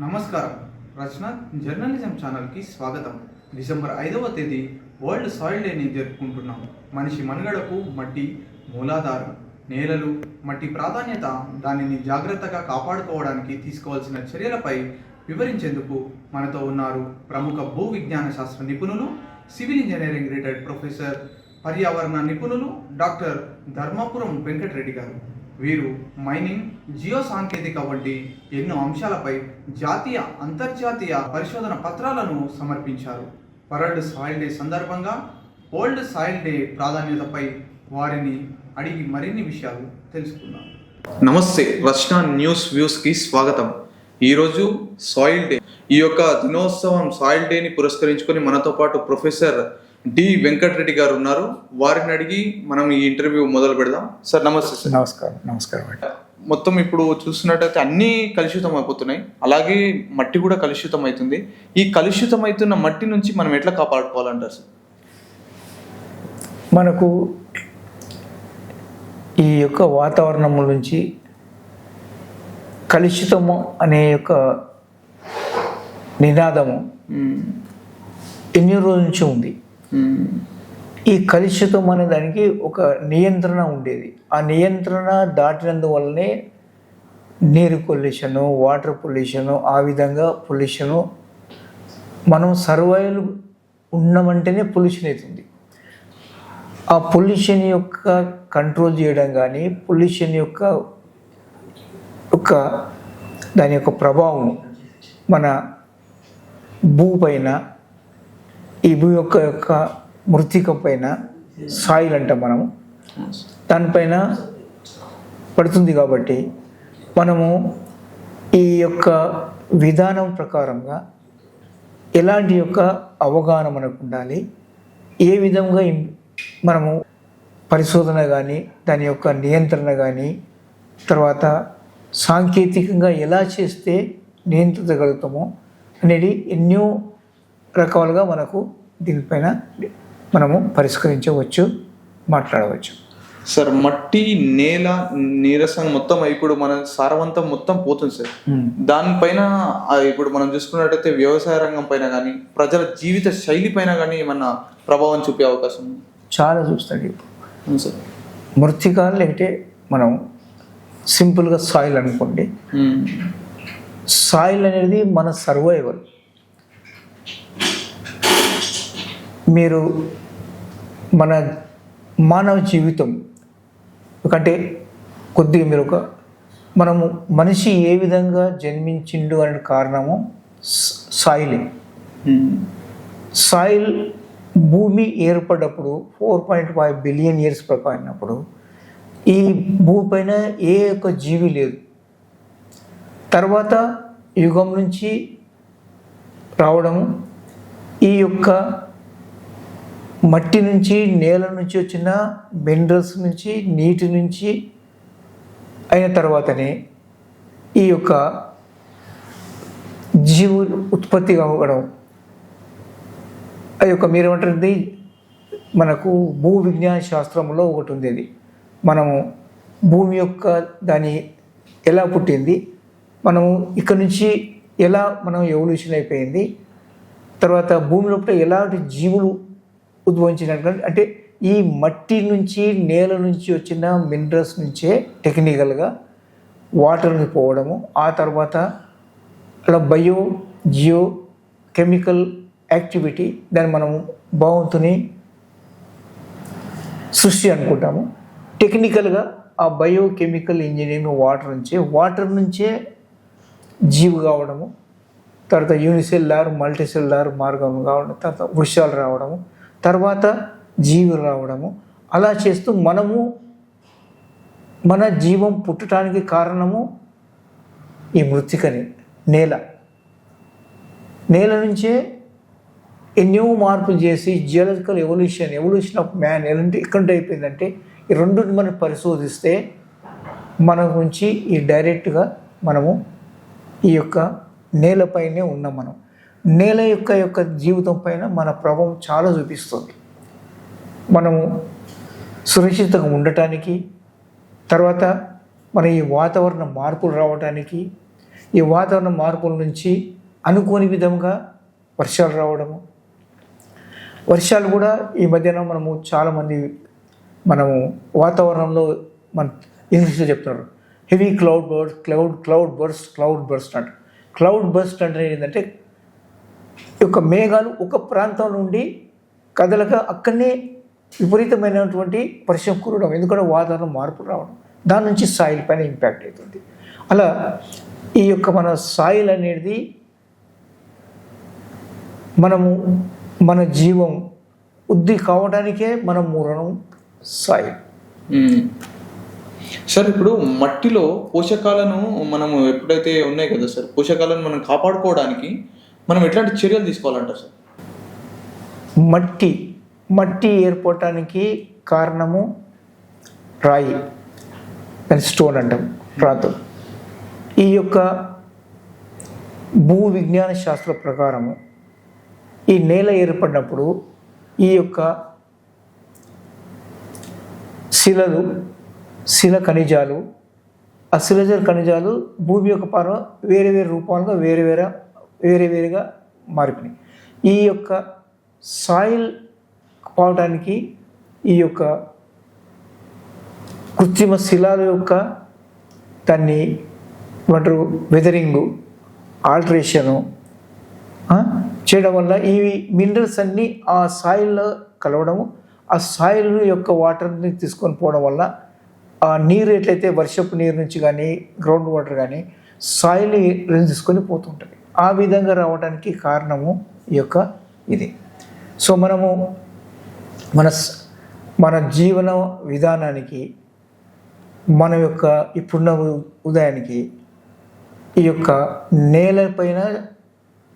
నమస్కారం. రచన జర్నలిజం ఛానల్కి స్వాగతం. డిసెంబర్ ఐదవ తేదీ వరల్డ్ సాయిల్ డేని జరుపుకుంటున్నాం. మనిషి మనుగడకు మట్టి మూలాధారం. నేలలు మట్టి ప్రాధాన్యత దానిని జాగ్రత్తగా కాపాడుకోవడానికి తీసుకోవాల్సిన చర్యలపై వివరించేందుకు మనతో ఉన్నారు ప్రముఖ భూ విజ్ఞాన శాస్త్ర నిపుణులు సివిల్ ఇంజనీరింగ్ రిటైర్డ్ ప్రొఫెసర్ పర్యావరణ నిపుణులు డాక్టర్ ధర్మాపురం వెంకటరెడ్డి గారు. వీరు మైనింగ్ జియో సాంకేతిక వంటి ఎన్నో అంశాలపై జాతీయ అంతర్జాతీయ పరిశోధన పత్రాలను సమర్పించారు. వరల్డ్ సాయిల్ డే సందర్భంగా ఓల్డ్ సాయిల్ డే ప్రాధాన్యతపై వారిని అడిగి మరిన్ని విషయాలు తెలుసుకుందాం. నమస్తే రచన న్యూస్ వ్యూస్కి స్వాగతం. ఈరోజు సాయిల్ డే. ఈ యొక్క దినోత్సవం సాయిల్ డేని పురస్కరించుకొని మనతో పాటు ప్రొఫెసర్ డి వెంకటరెడ్డి గారు ఉన్నారు. వారిని అడిగి మనం ఈ ఇంటర్వ్యూ మొదలు పెడదాం. సార్ నమస్తే సార్. నమస్కారం నమస్కారం మొత్తం ఇప్పుడు చూస్తున్నట్టయితే అన్నీ కలుషితం అయిపోతున్నాయి. అలాగే మట్టి కూడా కలుషితం అవుతుంది. ఈ కలుషితం అవుతున్న మట్టి నుంచి మనం ఎట్లా కాపాడుకోవాలంటారు సార్? మనకు ఈ యొక్క వాతావరణం నుంచి కలుషితము అనే యొక్క నినాదము. ఎన్ని రోజుల నుంచి ఉంది. ఈ కలుషితం అనే దానికి ఒక నియంత్రణ ఉండేది. ఆ నియంత్రణ దాటినందువల్లనే నీరు పొల్యూషను వాటర్ పొల్యూషను ఆ విధంగా పొల్యూషను మనం సర్వైవల్ ఉన్నామంటేనే పొల్యూషన్ అవుతుంది. ఆ పొల్యూషన్ యొక్క కంట్రోల్ చేయడం కానీ పొల్యూషన్ యొక్క యొక్క దాని యొక్క ప్రభావం మన భూ పైన ఈ భూమి యొక్క యొక్క మృతిక పైన సాయిల్ అంటాం మనము దానిపైన పడుతుంది కాబట్టి మనము ఈ యొక్క విధానం ప్రకారంగా ఎలాంటి యొక్క అవగాహన మనకు ఉండాలి ఏ విధంగా మనము పరిశోధన కానీ దాని యొక్క నియంత్రణ కానీ తర్వాత సాంకేతికంగా ఎలా చేస్తే నియంత్రించగలుగుతామో అనేది ఎన్నో రకాలుగా మనకు దీనిపైన మనము పరిష్కరించవచ్చు మాట్లాడవచ్చు. సార్ మట్టి నేల నీరసం మొత్తం ఇప్పుడు మన సారవంతం మొత్తం పోతుంది సార్. దానిపైన ఇప్పుడు మనం చూసుకున్నట్టయితే వ్యవసాయ రంగం పైన కానీ ప్రజల జీవిత శైలి పైన కానీ ఏమన్నా ప్రభావం చూపే అవకాశం చాలా చూస్తాడు సార్. మృతిక లేకపోతే మనం సింపుల్గా సాయిల్ అనుకోండి. సాయిల్ అనేది మన సర్వైవల్. మీరు మన మానవ జీవితం అంటే కొద్దిగా మీరు ఒక మనము మనిషి ఏ విధంగా జన్మించిండు అనే కారణము స- సాయిలే. సాయిల్ భూమి ఏర్పడ్డప్పుడు four point five billion years ప్రకారినప్పుడు ఈ భూమి పైన ఏ ఒక్క జీవి లేదు. తర్వాత యుగం నుంచి రావడము ఈ యొక్క మట్టి నుంచి నేల నుంచి వచ్చిన మినరల్స్ నుంచి నీటి నుంచి అయిన తర్వాతనే ఈ యొక్క జీవులు ఉత్పత్తి కావడం ఆ యొక్క మీరేమంటుంది మనకు భూ విజ్ఞాన శాస్త్రంలో ఒకటి ఉంది అది మనము భూమి యొక్క దాని ఎలా పుట్టింది? మనము ఇక్కడ నుంచి ఎలా మనం ఎవల్యూషన్ అయిపోయింది? తర్వాత భూమి లోపల ఎలాంటి జీవులు ఉద్భవించినటువంటి అంటే ఈ మట్టి నుంచి నేల నుంచి వచ్చిన మినరల్స్ నుంచే టెక్నికల్గా వాటర్ని పోవడము. ఆ తర్వాత అలా బయో జియో కెమికల్ యాక్టివిటీ దాన్ని మనము బాగుంతుని సృష్టి అనుకుంటాము. టెక్నికల్గా ఆ బయోకెమికల్ ఇంజనీరింగ్ వాటర్ నుంచే వాటర్ నుంచే జీవు కావడము. తర్వాత యూనిసెల్లార్ మల్టీసెల్లార్ మార్గం కావడం తర్వాత వృక్షాలు రావడము. తర్వాత జీవులు రావడము. అలా చేస్తూ మనము మన జీవం పుట్టడానికి కారణము ఈ మృతికని నేల. నేల నుంచే ఎన్నో మార్పులు చేసి geological evolution evolution of man ఎలాంటి ఎక్కడ అయిపోయిందంటే ఈ రెండుని మనం పరిశోధిస్తే మన గురించి ఈ డైరెక్ట్గా మనము ఈ యొక్క నేలపైనే ఉన్నాం మనం. నేల యొక్క యొక్క జీవితం పైన మన ప్రభావం చాలా చూపిస్తుంది. మనము సురక్షితంగా ఉండటానికి తర్వాత మన ఈ వాతావరణ మార్పులు రావడానికి ఈ వాతావరణ మార్పుల నుంచి అనుకోని విధంగా వర్షాలు రావడము. వర్షాలు కూడా ఈ మధ్యన మనము చాలామంది మనము వాతావరణంలో మన ఇంగ్లీష్లో చెప్తున్నారు. Heavy cloud birds cloud cloud burst cloud burst అంట క్లౌడ్ బర్స్ట్ అంటే ఏంటంటే యొక్క మేఘాలు ఒక ప్రాంతం నుండి కదలక అక్కడనే విపరీతమైనటువంటి పరిశ్రమ కురవడం ఎందుకంటే వాతావరణం మార్పు రావడం. దాని నుంచి సాయిల్ పైన ఇంపాక్ట్ అవుతుంది అలా ఈ యొక్క మన సాయిల్ అనేది మనము మన జీవం వృద్ధి కావడానికే మనం మూలనం సాయిల్. సార్ ఇప్పుడు మట్టిలో పోషకాలను మనము ఎప్పుడైతే ఉన్నాయి కదా సార్ పోషకాలను మనం కాపాడుకోవడానికి మనం ఎట్లాంటి చర్యలు తీసుకోవాలంటారు సార్? మట్టి మట్టి ఏర్పడటానికి కారణము రాయి దాని స్టోన్ అంటాం ప్రాంతం ఈ యొక్క భూ విజ్ఞాన శాస్త్ర ప్రకారము ఈ నేల ఏర్పడినప్పుడు ఈ యొక్క శిలలు శిల ఖనిజాలు ఆ శిలజ ఖనిజాలు భూమి యొక్క పర్వ వేరే వేరే రూపాలుగా వేరే వేరే వేరే వేరేగా మారిపోయినాయి. ఈ యొక్క సాయిల్ పోవడానికి ఈ యొక్క కృత్రిమ శిలాల యొక్క దాన్ని ఏమంటారు వెదరింగు ఆల్టరేషను చేయడం వల్ల ఈ మినరల్స్ అన్నీ ఆ సాయిల్లో కలవడము ఆ సాయిల్ యొక్క వాటర్ని తీసుకొని పోవడం వల్ల ఆ నీరు ఎట్లయితే వర్షపు నీరు నుంచి కానీ గ్రౌండ్ వాటర్ కానీ సాయిల్ తీసుకొని పోతుంటుంది ఆ విధంగా రావడానికి కారణము ఈ యొక్క ఇది. సో మనము మన మన జీవన విధానానికి మన యొక్క ఇప్పుడున్న ఉదయానికి ఈ యొక్క నేలపైన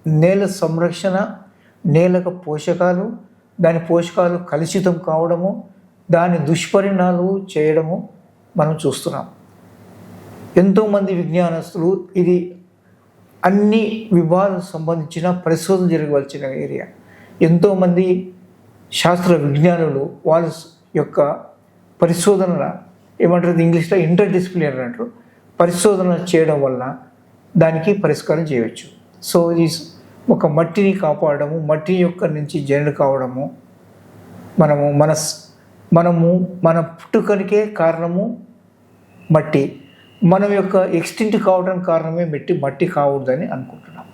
నేల సంరక్షణ నేలకు పోషకాలు దాని పోషకాలు కలుషితం కావడము దాని దుష్పరిణాలు చేయడము మనం చూస్తున్నాం. ఎంతోమంది విజ్ఞానస్తులు ఇది అన్ని విభాగాలకు సంబంధించిన పరిశోధన జరగవలసిన ఏరియా. ఎంతోమంది శాస్త్ర విజ్ఞానులు వాళ్ళ యొక్క పరిశోధన ఏమంటారు ఇంగ్లీష్లో ఇంటర్ డిసిప్లినరీ అంటారు పరిశోధన చేయడం వల్ల దానికి పరిష్కారం చేయవచ్చు. సో ఇది ఒక మట్టిని కాపాడము మట్టి యొక్క నుంచి జనరు కావడము మనము మన మనము మన పుట్టుకనికే కారణము మట్టి. మనం యొక్క ఎక్స్టింట్ కావడానికి కారణమే మట్టి మట్టి కావద్దని అనుకుంటున్నాం.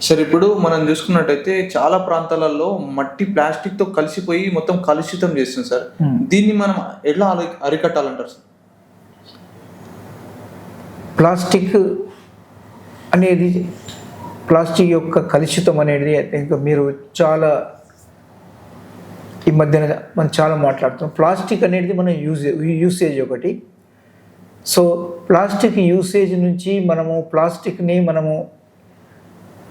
సార్ ఇప్పుడు మనం చూసుకున్నట్టయితే చాలా ప్రాంతాలలో మట్టి ప్లాస్టిక్తో కలిసిపోయి మొత్తం కలుషితం చేస్తుంది సార్ Hmm. దీన్ని మనం ఎట్లా అరి- అరికట్టాలంటారు సార్ ప్లాస్టిక్ అనేది ప్లాస్టిక్ యొక్క కలుషితం అనేది ఇంకా మీరు చాలా ఈ మధ్యన మనం చాలా మాట్లాడుతున్నాం. ప్లాస్టిక్ అనేది మన యూజ్ యూసేజ్ ఒకటి. సో ప్లాస్టిక్ యూసేజ్ నుంచి మనము ప్లాస్టిక్ని మనము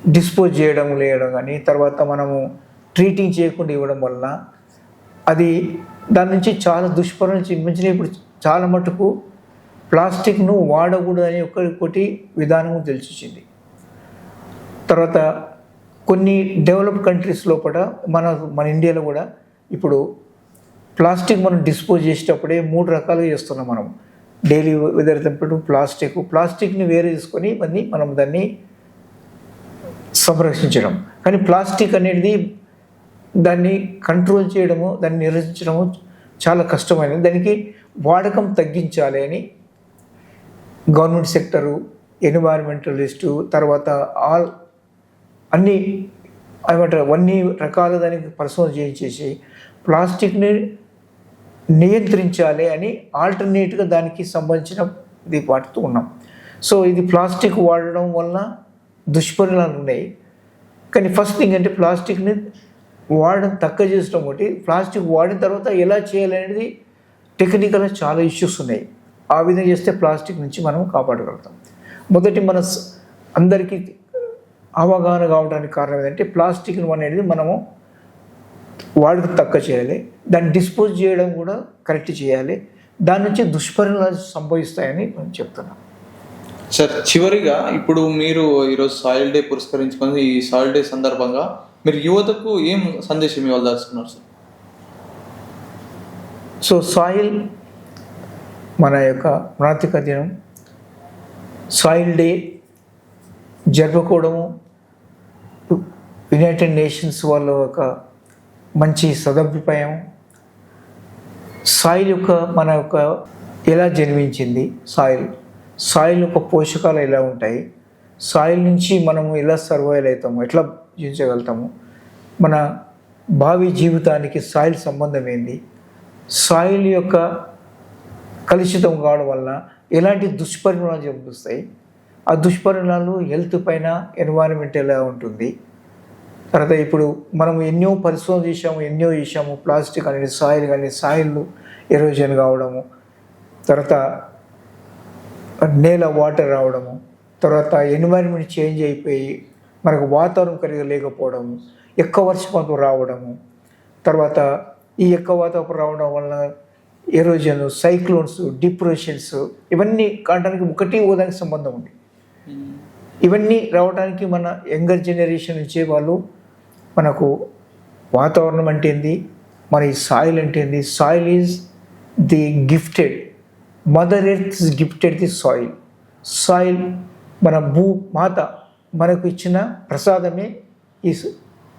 డిస్పోజ్ చేయడం లేయడం కానీ తర్వాత మనము ట్రీటింగ్ చేయకుండా ఇవ్వడం వలన అది దాని నుంచి చాలా దుష్పరిణాలు చూపించిన ఇప్పుడు చాలా మటుకు ప్లాస్టిక్ను వాడకూడదు అని ఒకటి విధానము తెలిసొచ్చింది. తర్వాత కొన్ని డెవలప్ కంట్రీస్ లోపల మన మన ఇండియాలో కూడా ఇప్పుడు ప్లాస్టిక్ మనం డిస్పోజ్ చేసేటప్పుడే మూడు రకాలుగా చేస్తున్నాం మనం డైలీ వెదర్ తెంపడం ప్లాస్టిక్. ప్లాస్టిక్ని వేరే తీసుకొని మళ్ళీ మనం దాన్ని సంరక్షించడం. కానీ ప్లాస్టిక్ అనేది దాన్ని కంట్రోల్ చేయడము దాన్ని నిర్వహించడము చాలా కష్టమైనది. దానికి వాడకం తగ్గించాలి అని గవర్నమెంట్ సెక్టరు ఎన్విరాన్మెంటలిస్టు తర్వాత ఆల్ అన్ని ఏమంటారు అన్ని రకాల దానికి పరిశోధన చేయించేసి ప్లాస్టిక్ని నియంత్రించాలి అని ఆల్టర్నేట్గా దానికి సంబంధించిన ఇది వాడుతూ ఉన్నాం. సో ఇది ప్లాస్టిక్ వాడడం వల్ల దుష్పరిణాలు ఉన్నాయి. కానీ ఫస్ట్ థింగ్ అంటే ప్లాస్టిక్ని వాడడం తక్కువ చేసడం ఒకటి ప్లాస్టిక్ వాడిన తర్వాత ఎలా చేయాలి అనేది టెక్నికల్గా చాలా ఇష్యూస్ ఉన్నాయి. ఆ విధంగా చేస్తే ప్లాస్టిక్ నుంచి మనం కాపాడగలుగుతాం. మొదటి మన స- అందరికీ అవగాహన కావడానికి కారణం ఏంటంటే ప్లాస్టిక్ అనేది మనము వాడికి తక్కువ చేయాలి. దాన్ని డిస్పోజ్ చేయడం కూడా కరెక్ట్ చేయాలి. దాని నుంచి దుష్పరిణామాలు సంభవిస్తాయని నేను చెప్తున్నాను సార్ చివరిగా ఇప్పుడు మీరు ఈరోజు సాయిల్ డే పురస్కరించుకొని ఈ సాయిల్ డే సందర్భంగా మీరు యువతకు ఏం సందేశం ఇవ్వదలుచుకున్నారు సార్? సో సాయిల్ మన యొక్క ప్రాంతిక దినం సాయిల్ డే జరుపుకోవడము యునైటెడ్ నేషన్స్ వాళ్ళ ఒక మంచి సదభిప్రాయం. సాయిల్ యొక్క మన యొక్క ఎలా జన్మించింది? సాయిల్. సాయిల్ యొక్క పోషకాలు ఎలా ఉంటాయి? సాయిల్ నుంచి మనము ఎలా సర్వైవ్ అవుతాము? ఎట్లా జీవించగలుగుతాము? మన భావి జీవితానికి సాయిల్ సంబంధం ఏంది? సాయిల్ యొక్క కలుషితం కావడం వల్ల ఎలాంటి దుష్పరిణామాలు జరుగుతాయి ఆ దుష్పరిణామాలు హెల్త్ పైన ఎన్వైరన్మెంట్ ఎలా ఉంటుంది? తర్వాత ఇప్పుడు మనం ఎన్నో పరిశోధన చేసాము ఎన్నో చేసాము ప్లాస్టిక్ అనేది సాయిల్ కానీ సాయిల్ ఎరోజన్ కావడము. తర్వాత నేల వాటర్ రావడము. తర్వాత ఎన్వైరన్మెంట్ చేంజ్ అయిపోయి మనకు వాతావరణం కలిగి లేకపోవడము. ఎక్కువ వర్షపాతం రావడము. తర్వాత ఈ ఎక్కువ వాతావరణం రావడం వలన ఎరోజన్ సైక్లోన్స్ డిప్రెషన్స్ ఇవన్నీ కావడానికి ఒకటి ఓదానికి సంబంధం ఉంది. ఇవన్నీ రావడానికి మన యంగర్ జనరేషన్ నుంచే వాళ్ళు మనకు వాతావరణం అంటే ఏంది? మన ఈ సాయిల్ అంటే ఏంది? Soil is the gifted mother earth is gifted the soil soil మన భూ మాత మనకు ఇచ్చిన ప్రసాదమే ఈ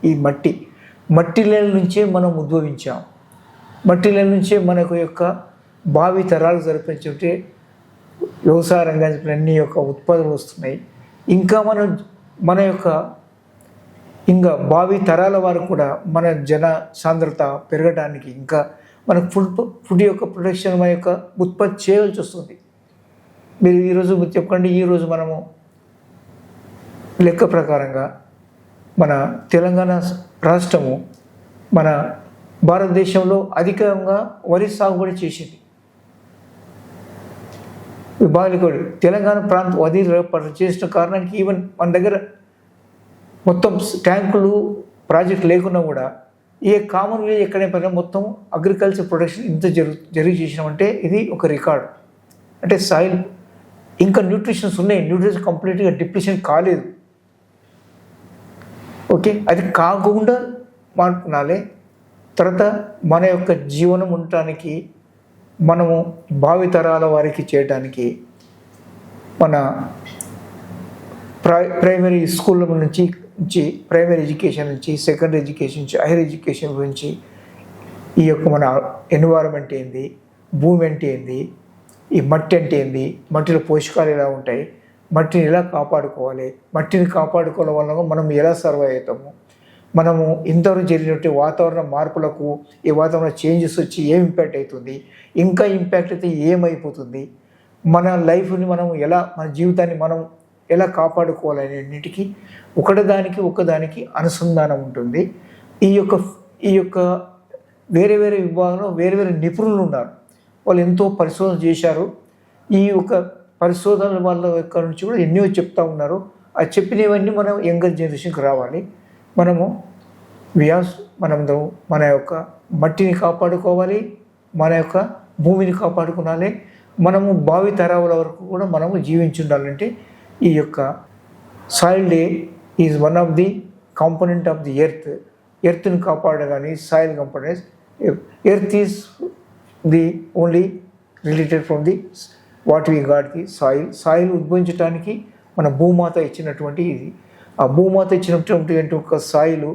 ఈ మట్టి. మట్టిల నుంచే మనం ఉద్భవించాం. మట్టిల నుంచే మనకు యొక్క భావి తరాలు జరిపించుంటే వ్యవసాయ రంగానికి అన్ని యొక్క ఉత్పత్తులు వస్తున్నాయి. ఇంకా మనం మన యొక్క ఇంకా భావి తరాల వారు కూడా మన జన సాంద్రత పెరగడానికి ఇంకా మన ఫుడ్ ఫుడ్ యొక్క ప్రొడక్షన్ మన యొక్క ఉత్పత్తి చేయవలసి వస్తుంది. మీరు ఈరోజు మీరు చెప్పండి ఈరోజు మనము లెక్క ప్రకారంగా మన తెలంగాణ రాష్ట్రము మన భారతదేశంలో అధికంగా వరి సాగుబడి చేసింది. బాలికోడు తెలంగాణ ప్రాంతం వరి చేసిన కారణానికి ఈవెన్ మన దగ్గర మొత్తం ట్యాంకులు ప్రాజెక్ట్ లేకున్నా కూడా ఏ కామన్ విలేజ్ ఎక్కడైనా పడినా మొత్తం అగ్రికల్చర్ ప్రొడక్షన్ ఇంత జరుగు జరిగి చేసినామంటే ఇది ఒక రికార్డ్. అంటే సాయిల్ ఇంకా న్యూట్రిషన్స్ ఉన్నాయి. న్యూట్రిషన్ కంప్లీట్గా డిప్రెషన్ కాలేదు. ఓకే? అది కాకుండా మాట్లాడాలి. తర్వాత మన యొక్క జీవనం ఉండటానికి మనము భావితరాల వారికి చేయడానికి మన ప్రై ప్రైమరీ స్కూల్ నుంచి నుంచి ప్రైమరీ ఎడ్యుకేషన్ నుంచి సెకండరీ ఎడ్యుకేషన్ నుంచి హైయర్ ఎడ్యుకేషన్ గురించి ఈ యొక్క మన ఎన్వైరన్మెంట్ ఏంది భూమి అంటే ఏంది ఈ మట్టి అంటే ఏంది మట్టిలో పోషకాలు ఎలా ఉంటాయి మట్టిని ఎలా కాపాడుకోవాలి మట్టిని కాపాడుకోవడం వల్ల మనం ఎలా సర్వైవ్ అవుతాము మనము ఇంతవరకు జరిగినట్టు వాతావరణ మార్పులకు ఈ వాతావరణ చేంజెస్ వచ్చి ఏం ఇంపాక్ట్ అవుతుంది ఇంకా ఇంపాక్ట్ అయితే ఏమైపోతుంది మన లైఫ్ని మనం ఎలా మన జీవితాన్ని మనం ఎలా కాపాడుకోవాలనే అన్నిటికీ ఒకటిదానికి ఒకదానికి అనుసంధానం ఉంటుంది. ఈ యొక్క ఈ యొక్క వేరే వేరే విభాగంలో వేరే వేరే నిపుణులు ఉన్నారు. వాళ్ళు ఎంతో పరిశోధన చేశారు. ఈ యొక్క పరిశోధనల వాళ్ళ యొక్క నుంచి కూడా ఎన్నో చెప్తా ఉన్నారు. ఆ చెప్పినవన్నీ మనం యంగర్ జనరేషన్కి రావాలి. మనము వ్యాస్ మనందరం మన యొక్క మట్టిని కాపాడుకోవాలి. మన యొక్క భూమిని కాపాడుకోవాలి మనము భావి తరాల వరకు కూడా మనము జీవించి ఉండాలంటే ఈ యొక్క soil day is one of the component of the earth ఎర్త్ని కాపాడగానే soil components earth is the only related from the what we got the soil soil ఉద్భవించడానికి మన భూమాత ఇచ్చినటువంటి ఇది. ఆ భూమాత ఇచ్చినటువంటి ఒక సాయిలు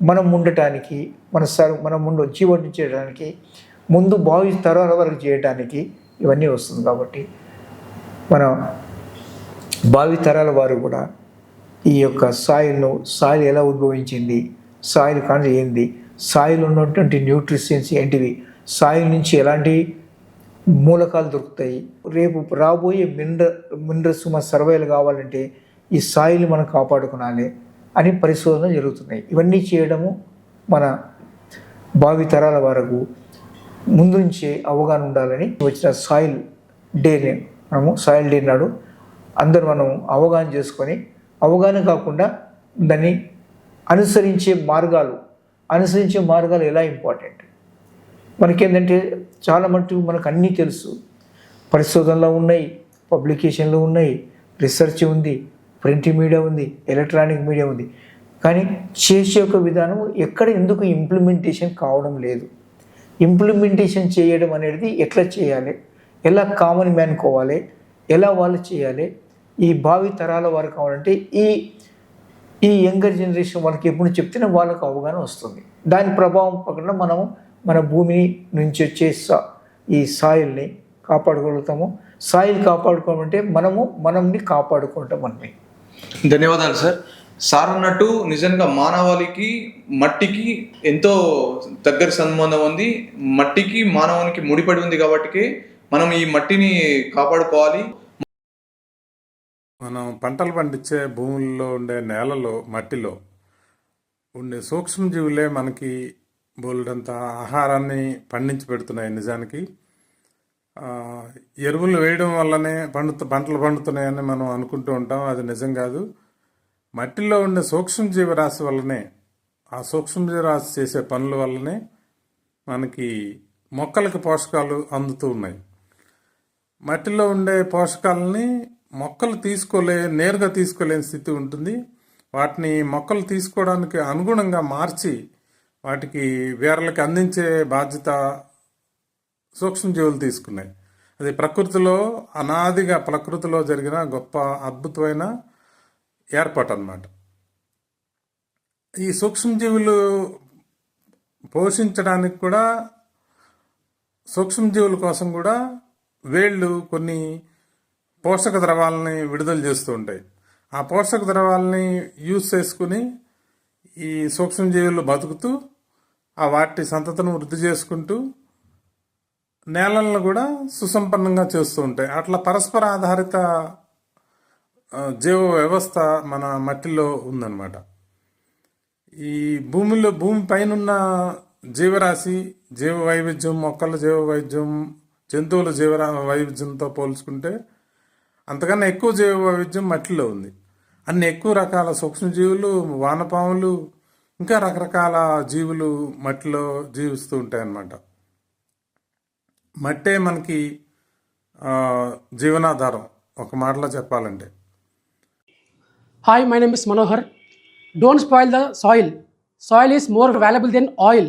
మనం ఉండటానికి మన సర్ మనం ముందు జీవనించడానికి ముందు భావి తరాల వరకు చేయడానికి ఇవన్నీ వస్తుంది కాబట్టి మన భావి తరాల వారు కూడా ఈ యొక్క సాయిల్ను సాయిల్ ఎలా ఉద్భవించింది సాయిల్ కానీ ఏంది సాయిల్ ఉన్నటువంటి న్యూట్రిషన్స్ ఏంటివి సాయిల్ నుంచి ఎలాంటి మూలకాలు దొరుకుతాయి రేపు రాబోయే మినర మినరల్స్ మన సర్వైవల్ కావాలంటే ఈ సాయిల్ మనం కాపాడుకోవాలి అని పరిశోధన జరుగుతున్నాయి. ఇవన్నీ చేయడము మన భావి తరాల వరకు ముందు నుంచే అవగాహన ఉండాలని వచ్చిన సాయిల్ డేని మనము సాయిల్ డే నాడు అందరూ మనం అవగాహన చేసుకొని అవగాహన కాకుండా దాన్ని అనుసరించే మార్గాలు అనుసరించే మార్గాలు ఎలా ఇంపార్టెంట్ మనకేంటంటే చాలా మటుకు మనకు అన్నీ తెలుసు. పరిశోధనలో ఉన్నాయి పబ్లికేషన్లు ఉన్నాయి రీసెర్చ్ ఉంది ప్రింట్ మీడియా ఉంది ఎలక్ట్రానిక్ మీడియా ఉంది. కానీ చేసే ఒక విధానం ఎక్కడ ఎందుకు ఇంప్లిమెంటేషన్ కావడం లేదు. ఇంప్లిమెంటేషన్ చేయడం అనేది ఎట్లా చేయాలి? ఎలా కామన్ మ్యాన్ కోవాలి? ఎలా వాళ్ళు చేయాలి? ఈ భావి తరాల వారు కావాలంటే ఈ ఈ యంగర్ జనరేషన్ వాళ్ళకి ఎప్పుడు చెప్తేనే వాళ్ళకు అవగాహన వస్తుంది. దాని ప్రభావం పక్కన మనము మన భూమి నుంచి వచ్చే సా ఈ సాయిల్ని కాపాడుకోగలుగుతాము. సాయిల్ కాపాడుకోవాలంటే మనము మనల్ని కాపాడుకుంటాం మనమే ధన్యవాదాలు సార్. సార్ అన్నట్టు నిజంగా మానవాళికి మట్టికి ఎంతో దగ్గర సంబంధం ఉంది. మట్టికి మానవానికి ముడిపడి ఉంది కాబట్టి మనం ఈ మట్టిని కాపాడుకోవాలి. మనం పంటలు పండించే భూముల్లో ఉండే నేలలో మట్టిలో ఉండే సూక్ష్మజీవులే మనకి బోలెడంత ఆహారాన్ని పండించి పెడుతున్నాయి నిజానికి. ఎరువులు వేయడం వల్లనే పండుత పంటలు పండుతున్నాయని మనం అనుకుంటూ ఉంటాం అది నిజం కాదు. మట్టిలో ఉండే సూక్ష్మజీవరాశి వల్లనే ఆ సూక్ష్మజీవరాశి చేసే పనుల వల్లనే మనకి మొక్కలకి పోషకాలు అందుతూ ఉన్నాయి. మట్టిలో ఉండే పోషకాలని మొక్కలు తీసుకోలే నేరుగా తీసుకోలేని స్థితి ఉంటుంది. వాటిని మొక్కలు తీసుకోవడానికి అనుగుణంగా మార్చి వాటికి వేర్లకి అందించే బాధ్యత సూక్ష్మజీవులు తీసుకున్నాయి. అది ప్రకృతిలో అనాదిగా ప్రకృతిలో జరిగిన గొప్ప అద్భుతమైన ఏర్పాటు అన్నమాట ఈ సూక్ష్మజీవులు పోషించడానికి కూడా సూక్ష్మజీవుల కోసం కూడా వేళ్ళు కొన్ని పోషక ద్రవాలని విడుదల చేస్తూ ఉంటాయి. ఆ పోషక ద్రవాలని యూజ్ చేసుకుని ఈ సూక్ష్మజీవులు బతుకుతూ ఆ వాటి సంతతను వృద్ధి చేసుకుంటూ నేలలను కూడా సుసంపన్నంగా చేస్తూ ఉంటాయి. అట్లా పరస్పర ఆధారిత జీవ వ్యవస్థ మన మట్టిలో ఉందన్నమాట. ఈ భూమిలో భూమి పైన ఉన్న జీవరాశి జీవ వైవిధ్యం మొక్కల జీవ వైవిధ్యం జంతువుల జీవ వైవిధ్యంతో పోల్చుకుంటే అంతకన్నా ఎక్కువ జీవ వైవిధ్యం మట్టిలో ఉంది. అన్ని ఎక్కువ రకాల సూక్ష్మజీవులు వానపాములు ఇంకా రకరకాల జీవులు మట్టిలో జీవిస్తూ ఉంటాయి అన్నమాట మట్టే మనకి ఆ, జీవనాధారం. ఒక మాటలో చెప్పాలంటే. Hi, my name is Manohar. Don't spoil the soil. Soil is more valuable than oil.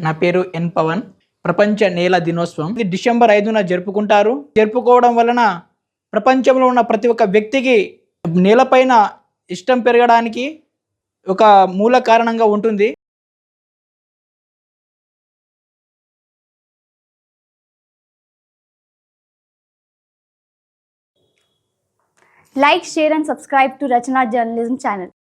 నా పేరు ఎన్ పవన్. ప్రపంచ నేల దినోత్సవం. ఇది డిసెంబర్ ఐదున జరుపుకుంటారు. జరుపుకోవడం వలన ప్రపంచంలో ఉన్న ప్రతి ఒక్క వ్యక్తికి నేలపైన ఇష్టం పెరగడానికి ఒక మూల కారణంగా ఉంటుంది. Like share and subscribe to Rachana journalism channel